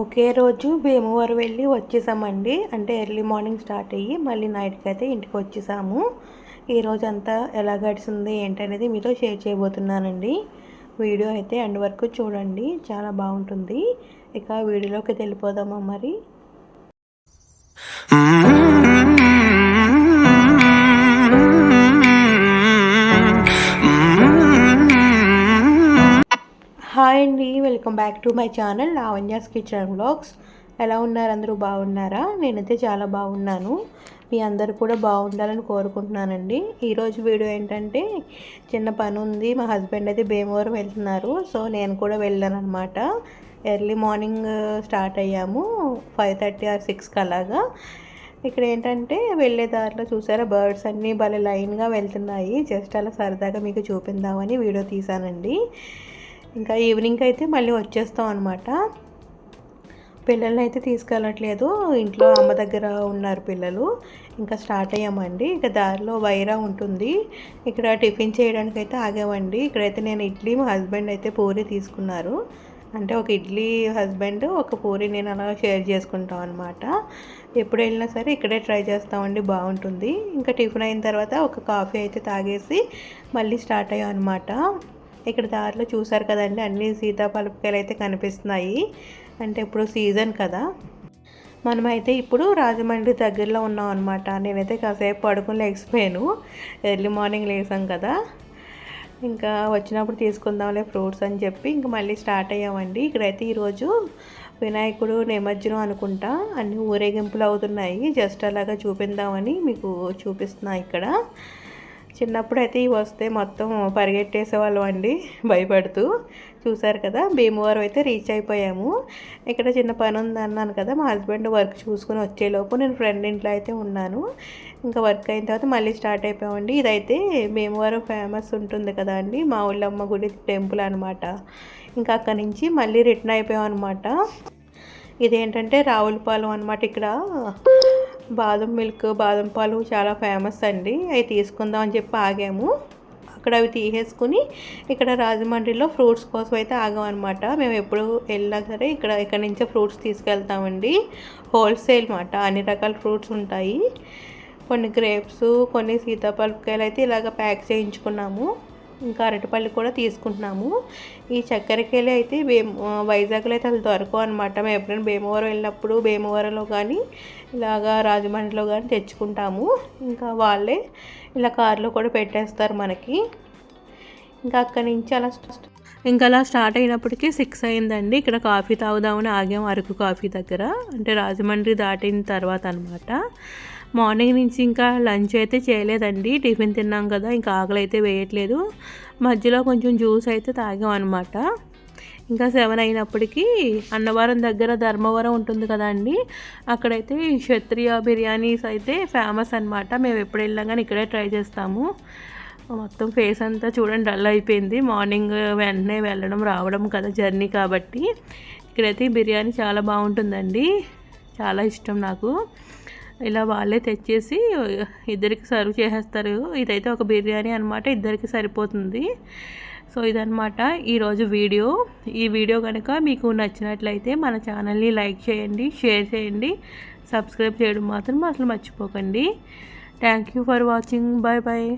ఒకే రోజు భీమవరం వెళ్ళి వచ్చేసామండి. అంటే ఎర్లీ మార్నింగ్ స్టార్ట్ అయ్యి మళ్ళీ నైట్కి అయితే ఇంటికి వచ్చేసాము. ఈరోజు అంతా ఎలా గడిచింది ఏంటనేది మీతో షేర్ చేయబోతున్నానండి. వీడియో అయితే ఎండ్ వరకు చూడండి. చాలా బాగుంటుంది. ఇక వీడియోలోకి వెళ్ళిపోదామా మరి? హాయ్ అండి welcome back to my channel Lavanya's kitchen blogs ఎలా ఉన్నారు? అందరూ బాగున్నారా? నేనైతే చాలా బాగున్నాను. మీ అందరు కూడా బాగుండాలని కోరుకుంటున్నానండి. ఈరోజు వీడియో ఏంటంటే చిన్న పని ఉంది. మా హస్బెండ్ అయితే భీమవరం వెళ్తున్నారు. సో నేను కూడా వెళ్ళాను అనమాట ఎర్లీ మార్నింగ్ స్టార్ట్ అయ్యాము. ఫైవ్ థర్టీ ఆర్ సిక్స్కి అలాగా. ఇక్కడ ఏంటంటే వెళ్ళే దారిలో చూసారా? బర్డ్స్ అన్నీ భలే లైన్గా వెళ్తున్నాయి. జస్ట్ అలా సరదాగా మీకు చూపిందామని వీడియో తీసానండి. ఇంకా ఈవినింగ్ అయితే మళ్ళీ వచ్చేస్తాం అనమాట పిల్లల్ని అయితే తీసుకెళ్ళట్లేదు. ఇంట్లో అమ్మ దగ్గర ఉన్నారు పిల్లలు. ఇంకా స్టార్ట్ అయ్యామండి. ఇక దారిలో వైరా ఉంటుంది. ఇక్కడ టిఫిన్ చేయడానికి అయితే ఆగామండి. ఇక్కడైతే నేను ఇడ్లీ మా హస్బెండ్ అయితే పూరి తీసుకున్నారు. అంటే ఒక ఇడ్లీ హస్బెండ్ ఒక పూరి నేను అలా షేర్ చేసుకుంటాం అనమాట ఎప్పుడు వెళ్ళినా సరే ఇక్కడే ట్రై చేస్తామండి. బాగుంటుంది. ఇంకా టిఫిన్ అయిన తర్వాత ఒక కాఫీ అయితే తాగేసి మళ్ళీ స్టార్ట్ అయ్యాం అనమాట ఇక్కడ దారిలో చూసారు కదండి అన్ని సీతాఫలకాయలు అయితే కనిపిస్తున్నాయి. అంటే ఇప్పుడు సీజన్ కదా. మనమైతే ఇప్పుడు రాజమండ్రి దగ్గరలో ఉన్నాం అనమాట నేనైతే కాసేపు పడుకుని లేచిపోయాను. ఎర్లీ మార్నింగ్ లేసాం కదా. ఇంకా వచ్చినప్పుడు తీసుకుందాంలే ఫ్రూట్స్ అని చెప్పి ఇంక మళ్ళీ స్టార్ట్ అయ్యామండి. ఇక్కడైతే ఈరోజు వినాయకుడు నిమజ్జనం అనుకుంటా. అన్ని ఊరేగింపులు అవుతున్నాయి. జస్ట్ అలాగా చూపిందామని మీకు చూపిస్తున్నా ఇక్కడ. చిన్నప్పుడు అయితే ఇవి వస్తే మొత్తం పరిగెట్టేసేవాళ్ళం అండి భయపడుతూ. చూసారు కదా భీమవరం అయితే రీచ్ అయిపోయాము. ఇక్కడ చిన్న పని ఉంది అన్నాను కదా మా హస్బెండ్ వర్క్ చూసుకుని వచ్చేలోపు నేను ఫ్రెండ్ ఇంట్లో అయితే ఉన్నాను. ఇంకా వర్క్ అయిన తర్వాత మళ్ళీ స్టార్ట్ అయిపోయామండి. ఇదైతే భీమవరం ఫేమస్ ఉంటుంది కదా అండి మా ఊళ్ళమ్మ గుడి టెంపుల్ అనమాట ఇంకా అక్కడి నుంచి మళ్ళీ రిటర్న్ అయిపోయాం అనమాట ఇదేంటంటే రావులపాలెం అనమాట ఇక్కడ. బాదం మిల్క్ బాదం పాలు చాలా ఫేమస్ అండి. అవి తీసుకుందాం అని చెప్పి ఆగాము. అక్కడ అవి తీసేసుకుని ఇక్కడ రాజమండ్రిలో ఫ్రూట్స్ కోసం అయితే ఆగాం అనమాట మేము ఎప్పుడు వెళ్ళినా సరే ఇక్కడ ఇక్కడ నుంచే ఫ్రూట్స్ తీసుకెళ్తామండి. హోల్సేల్ మాట అన్ని రకాల ఫ్రూట్స్ ఉంటాయి. కొన్ని గ్రేప్స్ కొన్ని సీతాఫలకాయలు అయితే ఇలాగ ప్యాక్ చేయించుకున్నాము. ఇంకా అరటిపళ్ళు కూడా తీసుకుంటున్నాము. ఈ చక్కెరకేళి అయితే భీమ వైజాగ్లో అయితే అసలు దొరకవు అనమాట మేము ఎప్పుడైనా భీమవరం వెళ్ళినప్పుడు భీమవరంలో కానీ ఇలాగా రాజమండ్రిలో కానీ తెచ్చుకుంటాము. ఇంకా వాళ్ళే ఇలా కారులో కూడా పెట్టేస్తారు మనకి. ఇంకా అక్కడి నుంచి అలా ఇంకా అలా స్టార్ట్ అయినప్పటికీ సిక్స్ అయిందండి. ఇక్కడ కాఫీ తాగుదామని ఆగాం అరకు కాఫీ దగ్గర. అంటే రాజమండ్రి దాటిన తర్వాత అనమాట మార్నింగ్ నుంచి ఇంకా లంచ్ అయితే చేయలేదండి. టిఫిన్ తిన్నాం కదా ఇంకా ఆకలి అయితే వేయట్లేదు. మధ్యలో కొంచెం జ్యూస్ అయితే తాగాం అనమాట ఇంకా సెవెన్ అయినప్పటికీ అన్నవరం దగ్గర ధర్మవరం ఉంటుంది కదా అండి అక్కడైతే క్షత్రియ బిర్యానీస్ అయితే ఫేమస్ అనమాట మేము ఎప్పుడు వెళ్ళినా కానీ ఇక్కడే ట్రై చేస్తాము. మొత్తం ఫేస్ అంతా చూడండి డల్ అయిపోయింది. మార్నింగ్ వెంటనే వెళ్ళడం రావడం కదా జర్నీ కాబట్టి. ఇక్కడైతే బిర్యానీ చాలా బాగుంటుందండి. చాలా ఇష్టం నాకు. ఇలా వాళ్ళే తెచ్చేసి ఇద్దరికి సర్వ్ చేసేస్తారు. ఇదైతే ఒక బిర్యానీ అనమాట ఇద్దరికి సరిపోతుంది. సో ఇదనమాట ఈరోజు వీడియో. ఈ వీడియో కనుక మీకు నచ్చినట్లయితే మన ఛానల్ని లైక్ చేయండి షేర్ చేయండి. సబ్స్క్రైబ్ చేయడం మాత్రం అసలు మర్చిపోకండి. Thank you for watching bye bye